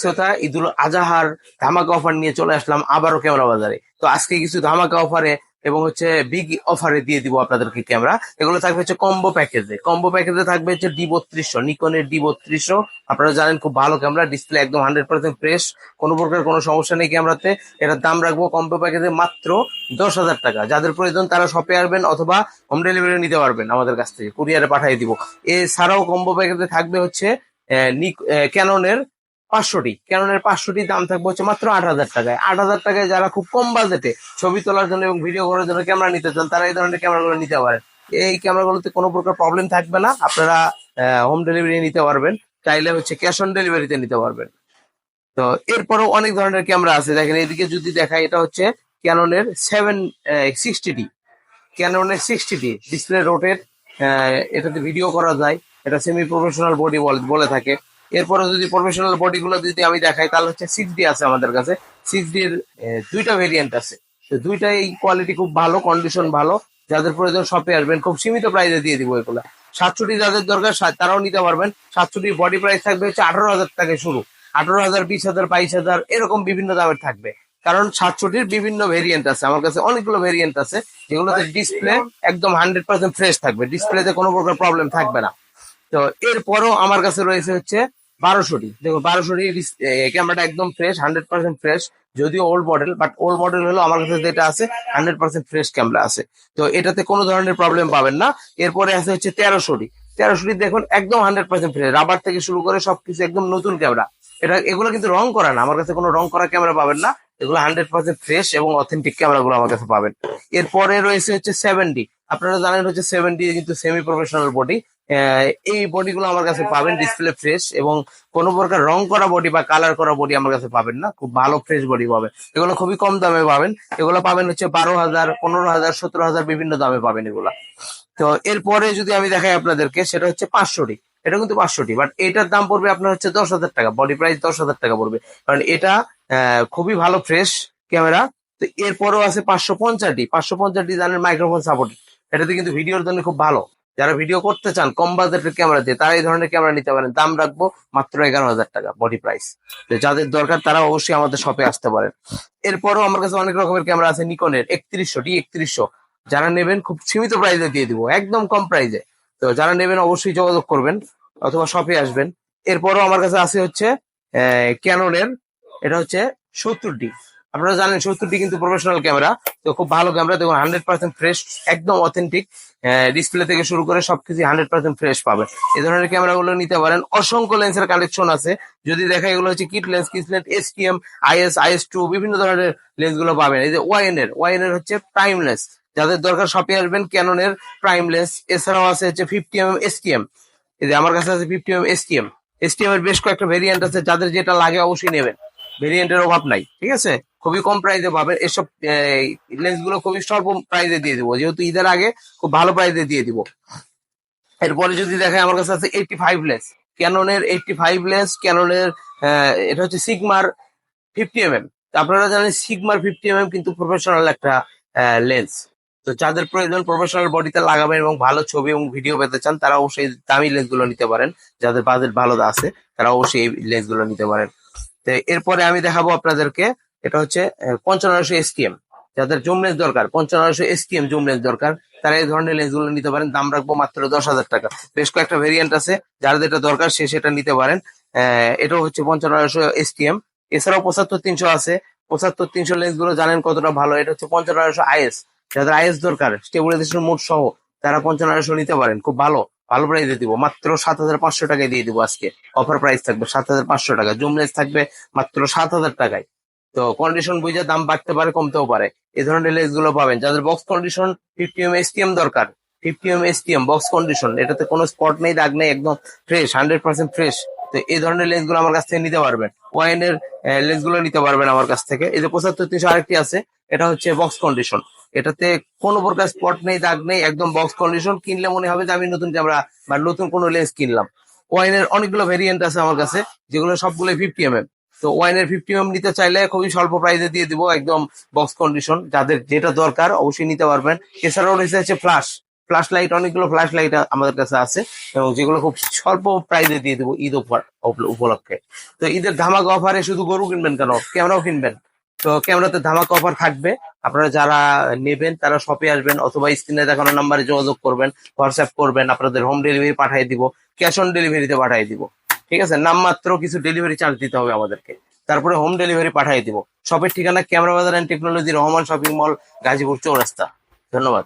শ্রোতা ঈদুল আজহার, ধামাকা অফার নিয়ে চলে আসলাম আবারও ক্যামেরা বাজারে। তো আজকে কিছু ধামাকা অফারে এবং হচ্ছে বিগ অফারে দিয়ে দিব আপনাদেরকে ক্যামেরা। এগুলো থাকবে হচ্ছে কম্বো প্যাকেজে কম্বো প্যাকেজে থাকবে হচ্ছে ডি বত্রিশশো নিকনের ডি বত্রিশশো। আপনারা জানেন খুব ভালো ক্যামেরা ডিসপ্লে একদম হান্ড্রেড পার্সেন্ট ফ্রেশ কোনো প্রকার কোনো সমস্যা নেই ক্যামেরাতে। এটার দাম রাখব কম্বো প্যাকেজে মাত্র দশ হাজার টাকা। যাদের প্রয়োজন তারা শপে আসবেন অথবা হোম ডেলিভারি নিতে পারবেন আমাদের কাছ থেকে। কুরিয়ারে পাঠিয়ে দিব। এছাড়াও কম্বো প্যাকেজে থাকবে হচ্ছে ক্যাননের পাঁচশোটি। ক্যাননের পাঁচশোটি দাম থাকবে হচ্ছে মাত্র আট হাজার টাকায়। আট হাজার টাকায় যারা খুব কম বাজেটে ছবি তোলার জন্য এবং ভিডিও করার জন্য ক্যামেরা নিতে চান, তারা এই ধরনের ক্যামেরাগুলো নিতে পারেন। এই ক্যামেরাগুলোতে কোনো প্রকার প্রবলেম থাকবে না। আপনারা হোম ডেলিভারি নিতে পারবেন। চাইলে হচ্ছে ক্যাশ অন ডেলিভারিতে নিতে পারবেন। তো এরপরও অনেক ধরনের ক্যামেরা আছে। দেখেন এদিকে যদি দেখায় এটা হচ্ছে ক্যাননের সেভেন সিক্সটি ডি ক্যাননের সিক্সটি ডি ডিসপ্লে রোটেট এটাতে ভিডিও করা যায়। এটা সেমি প্রফেশনাল বডি বলে থাকে। এরপরে যদি প্রফেশনাল বডি গুলো যদি আমি দেখাই তাহলে হচ্ছে সিক্স ডি আছে আমাদের কাছে। সিক্স ডির দুইটা ভেরিয়েন্ট আছে। তো দুইটাই কোয়ালিটি খুব ভালো কন্ডিশন ভালো। যাদের প্রয়োজন শপে আসবেন খুব সীমিত প্রাইসে দিয়ে দিব এগুলো। সাতষট্টি যাদের দরকার তারাও নিতে পারবেন। সাতষট্টি বডি প্রাইস থাকবে হচ্ছে আঠারো হাজার থেকে শুরু। আঠারো হাজার বিশ হাজার বাইশ হাজার এরকম বিভিন্ন দামের থাকবে। কারণ সাতষট্টির বিভিন্ন ভেরিয়েন্ট আছে। আমার কাছে অনেকগুলো ভেরিয়েন্ট আছে যেগুলোতে ডিসপ্লে একদম হান্ড্রেড পার্সেন্ট ফ্রেশ থাকবে। ডিসপ্লেতে কোনো প্রকার প্রবলেম থাকবে না। তো এরপরও আমার কাছে রয়েছে হচ্ছে বারোশোটি। দেখো বারোশোটি ক্যামেরাটা একদম ফ্রেশ হান্ড্রেড পার্সেন্ট ফ্রেশ যদিও old model but old model হলো আমার কাছে যেটা আছে হান্ড্রেড পার্সেন্ট ফ্রেশ ক্যামেরা আছে। তো এটাতে কোনো ধরনের প্রবলেম পাবেন না। এরপরে আছে হচ্ছে তেরোশোটি। তেরোশোটি দেখুন, একদম হান্ড্রেড পার্সেন্ট ফ্রেশ রাবার থেকে শুরু করে সবকিছু একদম নতুন ক্যামেরা এটা, এগুলো কিন্তু রং করা না, আমার কাছে কোনো রং করা ক্যামেরা পাবেন না। এগুলো হান্ড্রেড পার্সেন্ট ফ্রেশ এবং অথেন্টিক ক্যামেরাগুলো আমার কাছে পাবেন। এরপরে রয়েছে হচ্ছে সেভেন্টি আপনারা জানেন হচ্ছে সেভেন্টি কিন্তু সেমি প্রফেশনাল বডি এই বডিগুলো আমার কাছে পাবেন ডিসপ্লে ফ্রেশ এবং কোনো প্রকার রং করা বডি বা কালার করা বডি আমার কাছে পাবেন না। খুব ভালো ফ্রেশ বডি পাবেন। এগুলো খুবই কম দামে পাবেন। এগুলো পাবেন হচ্ছে বারো হাজার, পনেরো হাজার, সতেরো হাজার বিভিন্ন দামে পাবেন এগুলা। তো এরপরে যদি আমি দেখাই আপনাদেরকে, সেটা হচ্ছে পাঁচশোটি। এটা কিন্তু পাঁচশোটি বাট এটার দাম পড়বে আপনার হচ্ছে দশ হাজার টাকা। বডি প্রাইস দশ হাজার টাকা পড়বে। কারণ এটা খুবই ভালো ফ্রেশ ক্যামেরা তো এরপরেও আছে পাঁচশো পঞ্চাশটি। পাঁচশো পঞ্চাশটি জানেন মাইক্রোফোন সাপোর্ট এটাতে কিন্তু ভিডিওর জন্য খুব ভালো। যারা ভিডিও করতে চান, কম বাজেটের ক্যামেরা দিয়ে, তারা এই ধরনের ক্যামেরা নিতে পারেন। দাম রাখব মাত্র এগারো হাজার টাকা বডি প্রাইস যাদের দরকার তারা অবশ্যই আমাদের শপে আসতে পারেন। এরপরও আমার কাছে অনেক রকমের ক্যামেরা আছে, নিকনের একত্রিশশো টি একত্রিশশো। যারা নেবেন, খুব সীমিত প্রাইসে দিয়ে দিব, একদম কম প্রাইসে তো যারা নেবেন, অবশ্যই যোগাযোগ করবেন, অথবা শপে আসবেন। এরপরও আমার কাছে আছে হচ্ছে ক্যাননের এটা হচ্ছে সত্তর ডি। আপনারা জানেন সত্তরটি কিন্তু প্রফেশনাল ক্যামেরা তো খুব ভালো ক্যামেরা দেখুন হান্ড্রেড পার্সেন্ট ফ্রেশ একদম অথেন্টিক ডিসপ্লে থেকে শুরু করে সবকিছু হান্ড্রেড পার্সেন্ট ফ্রেশ পাবে। এই ধরনের ক্যামেরাগুলো নিতে পারেন। অসংখ্য লেন্সের কালেকশন আছে। যদি দেখা এগুলো হচ্ছে kit lens kit lens S T M IS IS two বিভিন্ন ধরনের লেন্সগুলো পাবেন। এই যে ওয়াইন এর ওয়াইন এর হচ্ছে প্রাইম লেন্স যাদের দরকার শপে আসবেন ক্যাননের প্রাইম লেন্স এছাড়াও আছে হচ্ছে fifty M S T M এই যে আমার কাছে আছে fifty M S T M S T M এর বেশ কয়েকটা ভেরিয়েন্ট আছে, যাদের যেটা লাগে অবশ্যই নেবেন। ভেরিয়েন্টের অভাব নাই, ঠিক আছে? খুবই কম প্রাইসে পাবেন। এসব লেন্সগুলো খুবই স্বল্প প্রাইসে দিয়ে দিব। যেহেতু ঈদের আগে খুব ভালো প্রাইসে দিয়ে দিব। এরপরে যদি দেখেন, আমার কাছে আছে এইটটি ফাইভ লেন্স ক্যাননের এইটটি ফাইভ লেন্স ক্যাননের এটা হচ্ছে সিগমার ফিফটি এম এম আপনারা জানেন সিগমার ফিফটি এম এম কিন্তু প্রফেশনাল একটা লেন্স তো যাদের প্রয়োজন প্রফেশনাল বডিতে লাগাবেন এবং ভালো ছবি এবং ভিডিও পেতে চান, তারা অবশ্যই দামি লেন্সগুলো নিতে পারেন। যাদের বাজেট ভালো আছে, তারা অবশ্যই এই লেন্সগুলো নিতে পারেন। এরপরে আমি দেখাবো আপনাদেরকে, এটা হচ্ছে পঞ্চান্নশো এসটিএম। যাদের জুম লেন্স দরকার পঞ্চান্নশো এসটিএম জুম লেন্স দরকার, তারা এই ধরনের লেন্সগুলো নিতে পারেন, দাম রাখব মাত্র দশ হাজার টাকা। বেশ কয়েকটা ভেরিয়েন্ট আছে, যার যেটা দরকার সে সেটা নিতে পারেন। এটাও হচ্ছে পঞ্চান্নশো এসটিএম। এছাড়াও পঁচাত্তর তিনশো আছে, পঁচাত্তর তিনশো লেন্সগুলো জানেন কতটা ভালো, এটা হচ্ছে পঞ্চান্নশো আইএস। যাদের আইএস দরকার, স্টেবিলাইজেশন মোড সহ, তারা পঞ্চান্নশো নিতে পারেন, খুব ভালো। ভালো প্রাইসে দিব। মাত্র সাত হাজার পাঁচশো টাকায় দিয়ে দিব আজকে। অফার প্রাইস থাকবে সাত হাজার পাঁচশো টাকা। জুম লেন্স থাকবে মাত্র সাত হাজার টাকায়। তো কন্ডিশন বুঝে দাম বাড়তে পারে, কমতেও পারে। এই ধরনের লেন্সগুলো পাবেন। যাদের box condition fifty M STM দরকার fifty M STM box condition এটাতে কোনো স্পট নেই, দাগ নেই, একদম ফ্রেশ হান্ড্রেড পার্সেন্ট ফ্রেশ তো এই ধরনের লেন্সগুলো আমার কাছ থেকে নিতে পারবেন। ওয়াইনের লেন্সগুলো নিতে পারবেন আমার কাছ থেকে। এই যে পঁচাত্তর তিনশো আরেকটি আছে, এটা হচ্ছে বক্স কন্ডিশন এটাতে কোনো প্রকার স্পট নেই, দাগ নেই, একদম বক্স কন্ডিশন কিনলে মনে হবে যে আমি নতুন ক্যামেরা বা নতুন কোনো লেন্স কিনলাম। ওয়াইনের অনেকগুলো ভেরিয়েন্ট আছে আমার কাছে, যেগুলো সবগুলো ফিফটি এম তো ওয়াইনের ফিফটি এম নিতে চাইলে খুবই স্বল্প প্রাইসে দিয়ে দিব, একদম বক্স কন্ডিশন যাদের যেটা দরকার অবশ্যই নিতে পারবেন। এছাড়াও রয়েছে হচ্ছে ফ্লাশ ফ্ল্যাশ লাইট অনেকগুলো ফ্ল্যাশ লাইট আমাদের কাছে আছে। এবং যেগুলো খুব স্বল্প প্রাইসে দিয়ে দেবো ঈদ উপলক্ষে। তো ঈদের ধামাকা অফারে শুধু গরু কিনবেন কেন? ক্যামেরাও কিনবেন। তো ক্যামেরাতে ধামাকা অফার থাকবে। আপনারা যারা নেবেন, তারা শপে আসবেন অথবা স্ক্রিনে দেখানো নাম্বারে যোগাযোগ করবেন হোয়াটসঅ্যাপ করবেন, আপনাদের হোম ডেলিভারি পাঠিয়ে দিব ক্যাশ অন ডেলিভারিতে পাঠিয়ে দিব। ঠিক আছে? নামমাত্র কিছু ডেলিভারি চার্জ দিতে হবে আমাদেরকে। তারপরে হোম ডেলিভারি পাঠিয়ে দিব। শপের ঠিকানা ক্যামেরা বাজার and technology Rahman shopping mall Gazipur, Chowrasta. ধন্যবাদ।